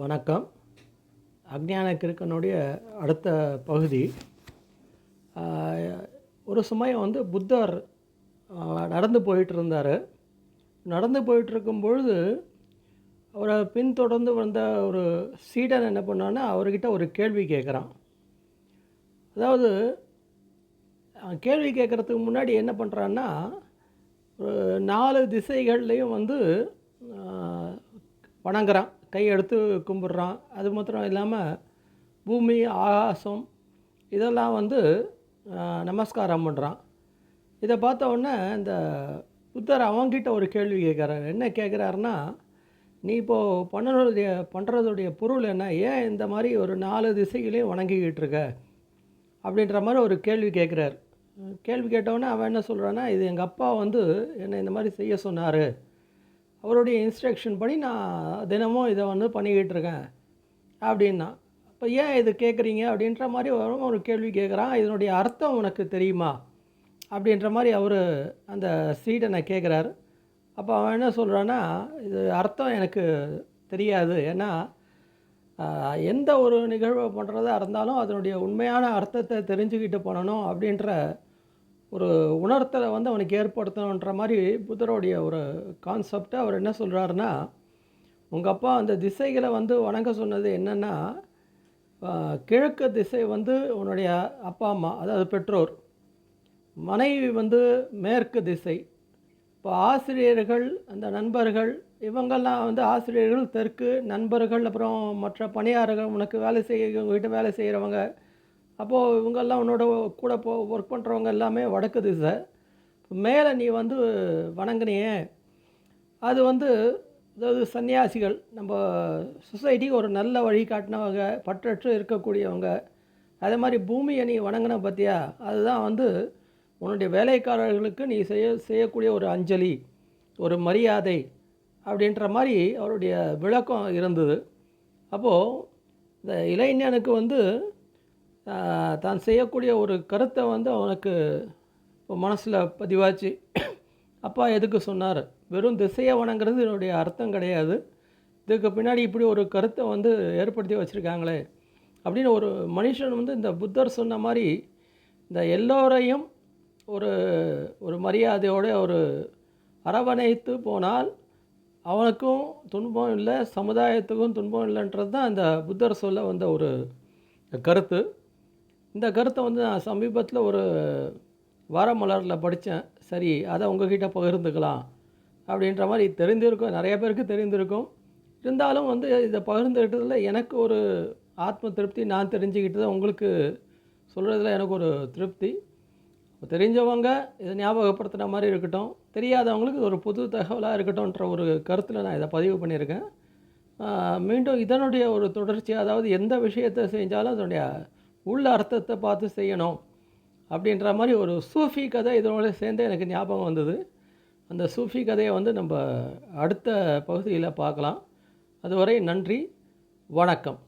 வணக்கம். அக்ஞான கிருக்கனுடைய அடுத்த பகுதி. ஒரு சமயம் வந்து புத்தர் நடந்து போயிட்டு இருந்தார் நடந்து போயிட்டுருக்கும் பொழுது அவரை பின்தொடர்ந்து வந்த ஒரு சீடன் என்ன பண்ணான்னா அவர்கிட்ட ஒரு கேள்வி கேட்குறான். அதாவது கேள்வி கேட்குறதுக்கு முன்னாடி என்ன பண்ணுறான்னா ஒரு நாலு திசைகள்லேயும் வந்து வணங்குறான். கை எடுத்து கும்பிட்றான். அது மாத்திரம் இல்லாமல் பூமி ஆகாசம் இதெல்லாம் வந்து நமஸ்காரம் பண்ணுறான் இதை பார்த்த உடனே இந்த புத்தர் அவங்கிட்ட ஒரு கேள்வி கேட்குறாரு. என்ன கேட்குறாருன்னா நீ இப்போது பண்ணுறதுடைய பண்ணுறதுடைய பொருள் என்ன? ஏன் இந்த மாதிரி ஒரு நாலு திசைகளையும் வணங்கிக்கிட்டு இருக்க? அப்படின்ற மாதிரி ஒரு கேள்வி கேட்குறாரு. கேள்வி கேட்டவுடனே அவன் என்ன சொல்கிறான்னா இது எங்கள் அப்பா வந்து என்னை இந்த மாதிரி செய்ய சொன்னார். அவருடைய இன்ஸ்ட்ரக்ஷன் படி நான் தினமும் இதை வந்து பண்ணிக்கிட்டு இருக்கேன் அப்படின்னா அப்போ ஏன் இது கேட்குறீங்க? அப்படின்ற மாதிரி வரும் ஒரு கேள்வி கேட்குறான். இதனுடைய அர்த்தம் உனக்கு தெரியுமா? அப்படின்ற மாதிரி அவர் அந்த சீடனை கேட்குறாரு. அப்போ அவன் என்ன சொல்கிறான்னா இது அர்த்தம் எனக்கு தெரியாது. ஏன்னா எந்த ஒரு நிகழ்வை பண்ணுறதா இருந்தாலும் அதனுடைய உண்மையான அர்த்தத்தை தெரிஞ்சுக்கிட்டு பண்ணணும் அப்படின்ற ஒரு உணர்த்தலை வந்து அவனுக்கு ஏற்படுத்தணுன்ற மாதிரி புத்தருடைய ஒரு கான்செப்டை அவர் என்ன சொல்கிறாருன்னா உங்கள் அப்பா அந்த திசைகளை வந்து வணங்க சொன்னது என்னென்னா கிழக்கு திசை வந்து உன்னுடைய அப்பா அம்மா அதாவது பெற்றோர் மனைவி வந்து மேற்கு திசை இப்போ ஆசிரியர்கள் அந்த நண்பர்கள் இவங்கெல்லாம் வந்து ஆசிரியர்கள் தெற்கு நண்பர்கள் அப்புறம் மற்ற பணியாளர்கள் உனக்கு வேலை செய்ய வீட்டு வேலை செய்கிறவங்க அப்போது இவங்கெல்லாம் உன்னோட கூட போ ஒர்க் பண்ணுறவங்க எல்லாமே வடக்கு திசை மேலே நீ வந்து வணங்கினியே. அது வந்து அதாவது சன்னியாசிகள் நம்ம சொசைட்டிக்கு ஒரு நல்ல வழி காட்டினவங்க பற்றற்று இருக்கக்கூடியவங்க. அதே மாதிரி பூமியை நீ வணங்கின பார்த்தியா அதுதான் வந்து உன்னுடைய வேலைக்காரர்களுக்கு நீ செய்ய செய்யக்கூடிய ஒரு அஞ்சலி ஒரு மரியாதை அப்படின்ற மாதிரி அவருடைய விளக்கம் இருந்தது. அப்போது இந்த இளைஞனுக்கு வந்து தான் செய்யக்கூடிய ஒரு கருத்தை வந்து அவனுக்கு இப்போ மனசில் பதிவாச்சு. அப்பா எதுக்கு சொன்னார்? வெறும் திசையை வணங்குறது என்னுடைய அர்த்தம் கிடையாது. இதுக்கு பின்னாடி இப்படி ஒரு கருத்தை வந்து ஏற்படுத்தி வச்சுருக்காங்களே. அப்படின்னு ஒரு மனுஷன் வந்து இந்த புத்தர் சொன்ன மாதிரி இந்த எல்லோரையும் ஒரு ஒரு மரியாதையோட ஒரு அரவணைத்து போனால் அவனுக்கும் துன்பம் இல்லை சமுதாயத்துக்கும் துன்பம் இல்லைன்றது தான் இந்த புத்தர் சொல்ல வந்த ஒரு கருத்து. இந்த கருத்தை வந்து நான் சமீபத்தில் ஒரு வாரமலரில் படித்தேன் சரி அதை உங்ககிட்ட பகிர்ந்துக்கலாம் அப்படின்ற மாதிரி தெரிந்திருக்கும். நிறைய பேருக்கு தெரிந்திருக்கும். இருந்தாலும் வந்து இதை பகிர்ந்துக்கிட்டதில் எனக்கு ஒரு ஆத்ம திருப்தி நான் தெரிஞ்சுக்கிட்டது உங்களுக்கு சொல்கிறதுல எனக்கு ஒரு திருப்தி. தெரிஞ்சவங்க இதை ஞாபகப்படுத்துகிற மாதிரி இருக்கட்டும் தெரியாதவங்களுக்கு ஒரு புது தகவலாக இருக்கட்டும்ன்ற ஒரு கருத்தில் நான் இதை பதிவு பண்ணியிருக்கேன். மீண்டும் இதனுடைய ஒரு தொடர்ச்சி அதாவது எந்த விஷயத்தை செஞ்சாலும் அதனுடைய உள்ள அர்த்தத்தை பார்த்து செய்யணும் அப்படின்ற மாதிரி ஒரு சூஃபி கதை இதனோட சேர்ந்து எனக்கு ஞாபகம் வந்தது. அந்த சூஃபி கதையை வந்து நம்ம அடுத்த பகுதியில் பார்க்கலாம். அதுவரை நன்றி வணக்கம்.